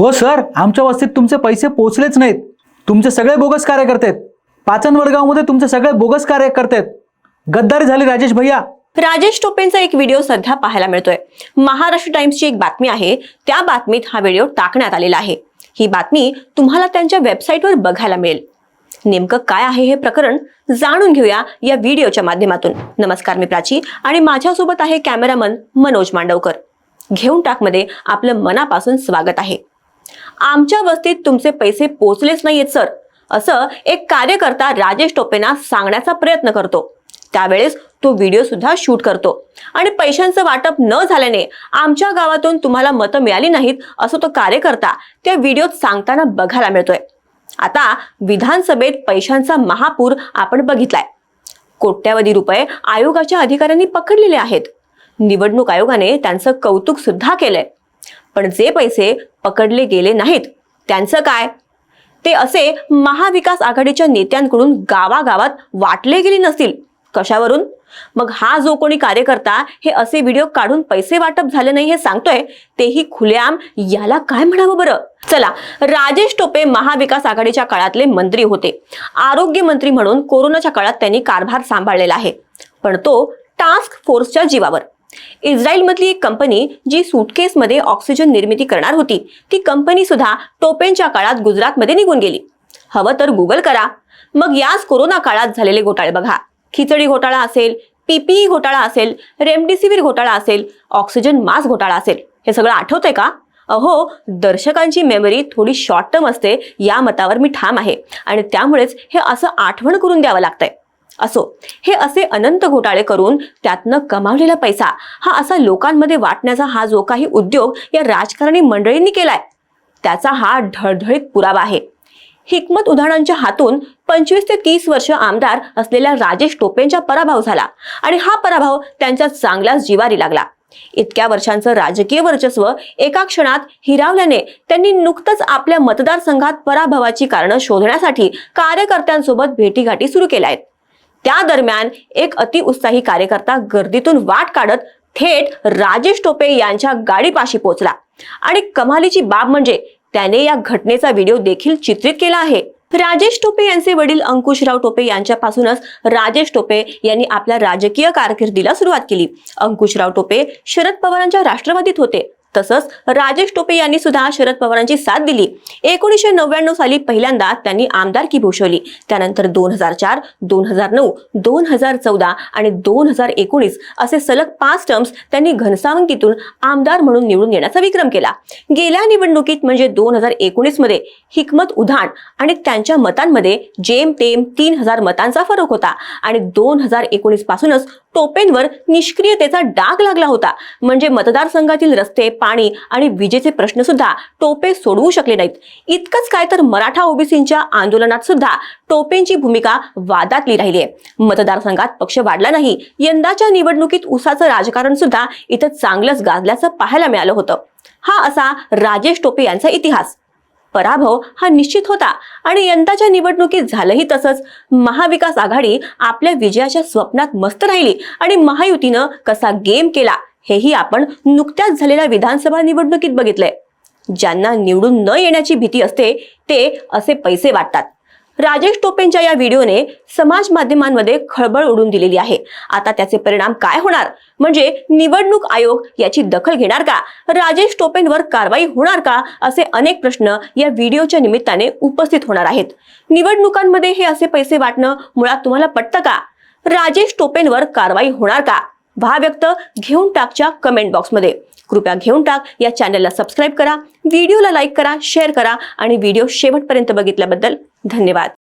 हो सर. आमच्या वस्तीत तुमचे पैसे पोचलेच नाहीत. तुमचे सगळे बोगस कार्य करतात पाचन वडगावमध्ये तुमचे सगळे बोगस कार्य करतात गद्दारी झाली राजेश भैया. राजेश टोपेंचा एक व्हिडिओ सध्या पाहायला मिळतोय. महाराष्ट्र टाइम्सची एक बातमी आहे. त्या बातमीत हा व्हिडिओ टाकण्यात आलेला आहे. ही बातमी तुम्हाला त्यांच्या वेबसाईटवर बघायला मिळेल. नेमकं काय आहे हे प्रकरण जाणून घेऊया या व्हिडिओच्या माध्यमातून. नमस्कार मी प्राची आणि माझ्यासोबत आहे कॅमेरामन मनोज मांडवकर. घेऊन टाकमध्ये आपलं मनापासून स्वागत आहे. आमच्या वस्तीत तुमचे पैसे पोचलेच नाहीयेत सर. असं एक कार्यकर्ता राजेश टोपेंना सांगण्याचा प्रयत्न करतो. त्यावेळेस तो व्हिडिओ सुद्धा शूट करतो. आणि पैशांचं वाटप न झाल्याने आमच्या गावातून तुम्हाला मतं मिळाली नाहीत असं तो कार्यकर्ता त्या व्हिडिओत सांगताना बघायला मिळतोय. आता विधानसभेत पैशांचा महापूर आपण बघितलाय. कोट्यावधी रुपये आयोगाच्या अधिकाऱ्यांनी पकडलेले आहेत. निवडणूक आयोगाने त्यांचं कौतुक सुद्धा केलंय. पण जे पैसे पकडले गेले नाहीत त्यांचं काय? ते असे महाविकास आघाडीच्या नेत्यांकडून गावागावात वाटले गेले नसतील. कशावरून? मग हा जो कोणी कार्यकर्ता हे असे व्हिडिओ काढून पैसे वाटप झाले नाही हे सांगतोय तेही खुलेआम याला काय म्हणावं बरं? चला राजेश टोपे महाविकास आघाडीच्या काळातले मंत्री होते. आरोग्य मंत्री म्हणून कोरोनाच्या काळात त्यांनी कारभार सांभाळलेला आहे. पण तो टास्क फोर्सच्या जीवावर. इस्रायलमधली एक कंपनी जी सुटकेसमध्ये ऑक्सिजन निर्मिती करणार होती ती कंपनी सुद्धा टोपेंच्या काळात गुजरातमध्ये निघून गेली. हवं तर गुगल करा. मग याच कोरोना काळात झालेले घोटाळे बघा. खिचडी घोटाळा असेल पीपीई घोटाळा असेल रेमडेसिवीर घोटाळा असेल ऑक्सिजन मास्क घोटाळा असेल. हे सगळं आठवतंय का? अहो दर्शकांची मेमरी थोडी शॉर्ट टर्म असते या मतावर मी ठाम आहे. आणि त्यामुळेच हे असं आठवण करून द्यावं लागतंय. असो. हे असे अनंत घोटाळे करून त्यातनं कमावलेला पैसा हा असा लोकांमध्ये वाटण्याचा हा जो काही उद्योग या राजकारणी मंडळींनी केलाय त्याचा हा ढळढळीत पुरावा आहे. हिकमत उदाहरणांच्या हातून पंचवीस ते तीस वर्ष आमदार असलेल्या राजेश टोपेंचा पराभव झाला आणि हा पराभव त्यांच्या चांगल्याच जिवारी लागला. इतक्या वर्षांचं राजकीय वर्चस्व एका क्षणात हिरावल्याने त्यांनी नुकतंच आपल्या मतदारसंघात पराभवाची कारणं शोधण्यासाठी कार्यकर्त्यांसोबत भेटीगाठी सुरू केल्या आहेत. त्या दरम्यान एक अतिउत्साही कार्यकर्ता गर्दीतून वाट काढत थेट राजेश टोपे यांच्या गाडीपाशी पोहोचला. आणि कमालीची बाब म्हणजे त्याने या घटनेचा व्हिडिओ देखील चित्रित केला आहे. राजेश टोपे यांचे वडील अंकुशराव टोपे यांच्यापासूनच राजेश टोपे यांनी आपल्या राजकीय कारकिर्दीला सुरुवात केली. अंकुशराव टोपे शरद पवारांच्या राष्ट्रवादीत होते. तसंच राजेश टोपे यांनी सुद्धा शरद पवारांची साथ दिली. एकोणीसशे नव्याण्णव साली पहिल्यांदा त्यांनी आमदारकी भूषवली. त्यानंतर दोन हजार चार दोन हजार नऊ दोन हजार चौदा आणि दोन हजार एकोणीस असे सलग पाच टर्म्स त्यांनी घनसावंगीतून आमदार म्हणून निवडून येण्याचा विक्रम केला. गेल्या निवडणुकीत म्हणजे दोन हजार एकोणीसमध्ये हिकमत उधाण आणि त्यांच्या मतांमध्ये जेम तेम तीन हजार मतांचा फरक होता आणि दोन हजार एकोणीस पासूनच टोपेंवर निष्क्रियतेचा डाग लागला होता. म्हणजे मतदारसंघातील रस्ते पाणी आणि विजेचे प्रश्न सुद्धा टोपे सोडवू शकले नाहीत. इतकंच काय तर मराठा ओबीसींच्या आंदोलनात सुद्धा टोपेंची भूमिका वादातली राहिली आहे. मतदारसंघात पक्ष वाढला नाही. यंदाच्या निवडणुकीत उसाचं राजकारण सुद्धा इथं चांगलंच गाजल्याचं पाहायला मिळालं होतं. हा असा राजेश टोपे यांचा इतिहास. पराभव हा निश्चित होता आणि यंदाच्या निवडणुकीत झालंही तसंच. महाविकास आघाडी आपल्या विजयाच्या स्वप्नात मस्त राहिली आणि महायुतीनं कसा गेम केला हेही आपण नुकत्याच झालेल्या विधानसभा निवडणुकीत बघितलंय. ज्यांना निवडून न येण्याची भीती असते ते असे पैसे वाटतात. राजेश टोपेंच्या या व्हिडिओने समाज माध्यमांमध्ये खळबळ उडून दिलेली आहे. आता त्याचे परिणाम काय होणार? म्हणजे निवडणूक आयोग याची दखल घेणार का? राजेश टोपेंवर कारवाई होणार का? असे अनेक प्रश्न या व्हिडिओच्या निमित्ताने उपस्थित होणार आहेत. निवडणुकांमध्ये हे असे पैसे वाटणं मुळात तुम्हाला पटतं का? राजेश टोपेंवर कारवाई होणार का? व्हा व्यक्त घेऊन टाकच्या कमेंट बॉक्समध्ये कृपया घेऊन टाक या चॅनलला सबस्क्राईब करा व्हिडिओला लाईक करा शेअर करा आणि व्हिडिओ शेवटपर्यंत बघितल्याबद्दल धन्यवाद.